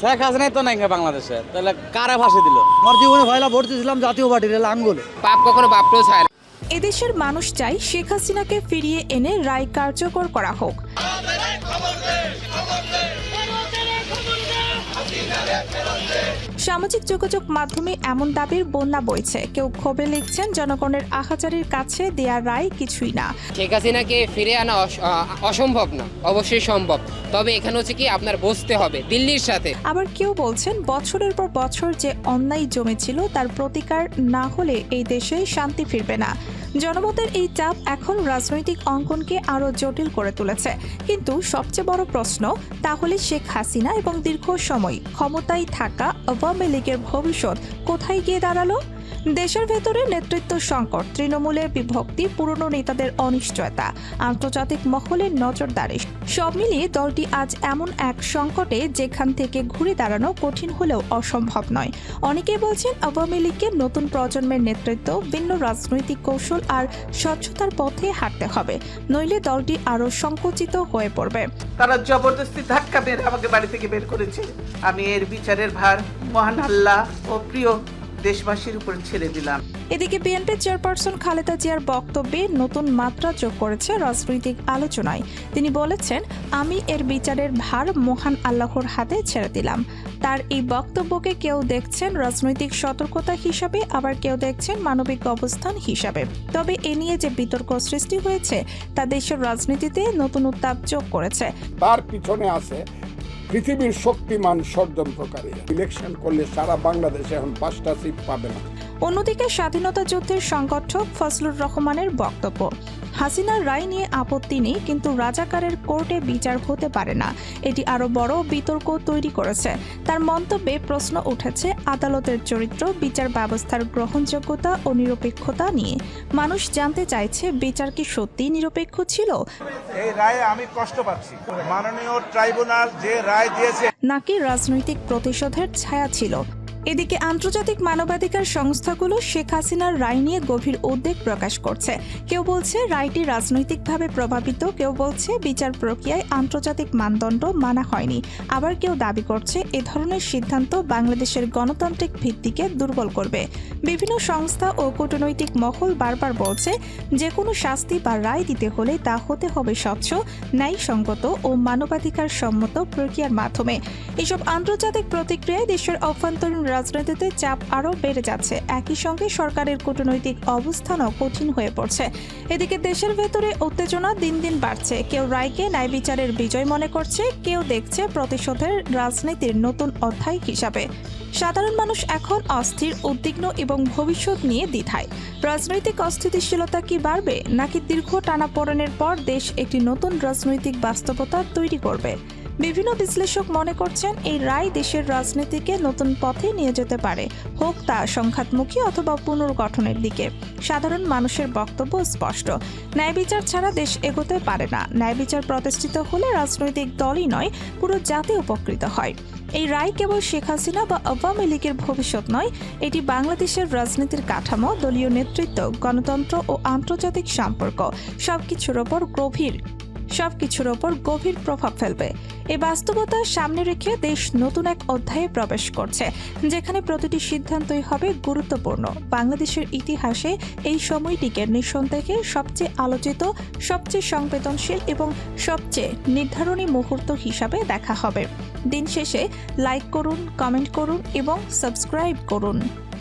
শেখ হাসিনাই তো নাই বাংলাদেশে। তাহলে কারা ফাঁসি দিল? আমার জীবনে ভয়লা ভর্তি ছিলাম জাতীয় পার্টির আঙ্গুল। পাপ কখনো বাপকেও ছায় না। এদেশের মানুষ চাই শেখ হাসিনাকে ফিরিয়ে এনে রায় কার্যকর করা হোক। সামাজিক যোগাযোগ মাধ্যমে এমন দাবির বন্যা বইছে। কেউ ক্ষোভে লিখছেন জনগণের আহাজারির কাছে দেয়া রায় কিছুই না। শেখ হাসিনাকে ফিরে আনা অস- অসম্ভব না অবশ্যই সম্ভব। তবে এখানে হচ্ছে কি আপনার বসতে হবে দিল্লির সাথে। আবার কেউ বলছেন বছরের পর বছর যে অন্যায় জমেছিল তার প্রতিকার না হলে এই দেশে শান্তি ফিরবে না। জনমতের এই চাপ এখন রাজনৈতিক অঙ্কনকে আরও জটিল করে তুলেছে। কিন্তু সবচেয়ে বড় প্রশ্ন, তাহলে শেখ হাসিনা এবং দীর্ঘ সময় ক্ষমতায় থাকা আওয়ামী লীগের ভবিষ্যৎ কোথায় গিয়ে দাঁড়াল? দেশের ভেতরে নেতৃত্ব সংকট, তৃণমূলের বিভক্তি, পুরনো নেতাদের অনিশ্চয়তা, আন্তর্জাতিক মহলের নজরদারি, সব মিলিয়ে দলটি আজ এমন এক সংকটে যেখান থেকে ঘুরে দাঁড়ানো কঠিন হলেও অসম্ভব নয়। অনেকে বলছেন আওয়ামী লীগের নতুন প্রজন্মের নেতৃত্ব, ভিন্ন রাজনৈতিক কৌশল আর স্বচ্ছতার পথে হাঁটতে হবে, নইলে দলটি আরও সংকুচিত হয়ে পড়বে। তারা জবরদস্তি ধাক্কা মেরে আমাকে বাড়ি থেকে বের করেছে। আমি এর বিচারের ভার, মহান আল্লাহ ও প্রিয় দেশবাসীর উপর ছেড়ে দিলাম। এদিকে বিএনপি চেয়ারপারসন খালেদা জিয়ার বক্তব্যে নতুন মাত্রা যোগ করেছে রাজনৈতিক আলোচনায়। তিনি বলেছেন আমি এর বিচারের ভার মহান আল্লাহর হাতে ছেড়ে দিলাম। তার এই বক্তব্যকে কেউ দেখছেন রাজনৈতিক সতর্কতা হিসাবে আবার কেউ দেখছেন মানবিক অবস্থান হিসাবে। তবে এ নিয়ে যে বিতর্ক সৃষ্টি হয়েছে তা দেশের রাজনীতিতে নতুন উত্তাপ যোগ করেছে। তার পিছনে আছে পৃথিবীর শক্তিমান ষড়যন্ত্রকারী ইলেকশন করলে সারা বাংলাদেশে এখন পাঁচটা সিট পাবে না। অন্যদিকে স্বাধীনতা যুদ্ধের সংগঠক ফজলুর রহমানের বক্তব্য। হাসিনার রায় নিয়ে আপত্তি নেই কিন্তু রাজাকারের কোর্টে বিচার হতে পারে না। এটি আরও বড় বিতর্ক তৈরি করেছে। তার মন্তব্যে প্রশ্ন উঠেছে আদালতের চরিত্র বিচার ব্যবস্থার গ্রহণযোগ্যতা ও নিরপেক্ষতা নিয়ে। মানুষ জানতে চাইছে বিচার কি সত্যিই নিরপেক্ষ ছিল? এই রায়ে আমি কষ্ট পাচ্ছি। মাননীয় ট্রাইব্যুনাল যে রায় দিয়েছে নাকি রাজনৈতিক প্রতিশোধের ছায়া ছিল? এদিকে আন্তর্জাতিক মানবাধিকার সংস্থাগুলো শেখ হাসিনার রায় নিয়ে গভীর উদ্বেগ প্রকাশ করছে। কেউ বলছে রায়টি রাজনৈতিকভাবে প্রভাবিত, কেউ বলছে বিচার প্রক্রিয়ায় আন্তর্জাতিক মানদণ্ড মানা হয়নি। আবার কেউ দাবি করছে এ ধরনের সিদ্ধান্ত বাংলাদেশের গণতান্ত্রিক ভিত্তিকে দুর্বল করবে। বিভিন্ন সংস্থা ও কূটনৈতিক মহল বারবার বলছে যে কোনো শাস্তি বা রায় দিতে হলে তা হতে হবে স্বচ্ছ, ন্যায়সঙ্গত ও মানবাধিকার সম্মত প্রক্রিয়ার মাধ্যমে। এসব আন্তর্জাতিক প্রতিক্রিয়ায় দেশের অভ্যন্তরীণ রাজনীতিতে চাপ আরও বেড়ে যাচ্ছে। একই সঙ্গে সরকারের কূটনৈতিক অবস্থানও কঠিন হয়ে পড়ছে। এদিকে দেশের ভেতরে উত্তেজনা দিন দিন বাড়ছে। কেউ রায়কে ন্যায় বিচারের বিজয় মনে করছে, কেউ দেখছে প্রতিশোধের রাজনীতির নতুন অধ্যায় হিসাবে। সাধারণ মানুষ এখন অস্থির, উদ্বিগ্ন এবং ভবিষ্যৎ নিয়ে দ্বিধায়। রাজনৈতিক অস্থিতিশীলতা কি বাড়বে, নাকি দীর্ঘ টানাপোড়েনের পর দেশ একটি নতুন রাজনৈতিক বাস্তবতা তৈরি করবে? বিভিন্ন বিশ্লেষক মনে করছেন এই রায় দেশের রাজনীতিকে নতুন পথে নিয়ে যেতে পারে। হোক তা সংঘাতমুখী অথবা পুনর্গঠনের দিকে। সাধারণ মানুষের বক্তব্য স্পষ্ট। ন্যায় বিচার ছাড়া দেশ এগোতে পারে না। ন্যায় বিচার প্রতিষ্ঠিত হলে রাজনৈতিক দলই নয়, পুরো জাতি উপকৃত হয়। এই রায় কেবল শেখ হাসিনা বা আওয়ামী লীগের ভবিষ্যৎ নয়, এটি বাংলাদেশের রাজনীতির কাঠামো, দলীয় নেতৃত্ব, গণতন্ত্র ও আন্তর্জাতিক সম্পর্ক, সবকিছুর ওপর গভীর সবকিছুর ওপর গভীর প্রভাব ফেলবে। এই বাস্তবতা সামনে রেখে দেশ নতুন এক অধ্যায়ে প্রবেশ করছে, যেখানে প্রতিটি সিদ্ধান্তই হবে গুরুত্বপূর্ণ। বাংলাদেশের ইতিহাসে এই সময়টিকে নিঃসন্দেহে সবচেয়ে আলোচিত, সবচেয়ে সংবেদনশীল এবং সবচেয়ে নির্ধারণী মুহূর্ত হিসাবে দেখা হবে। দিন শেষে লাইক করুন কমেন্ট করুন এবং সাবস্ক্রাইব করুন।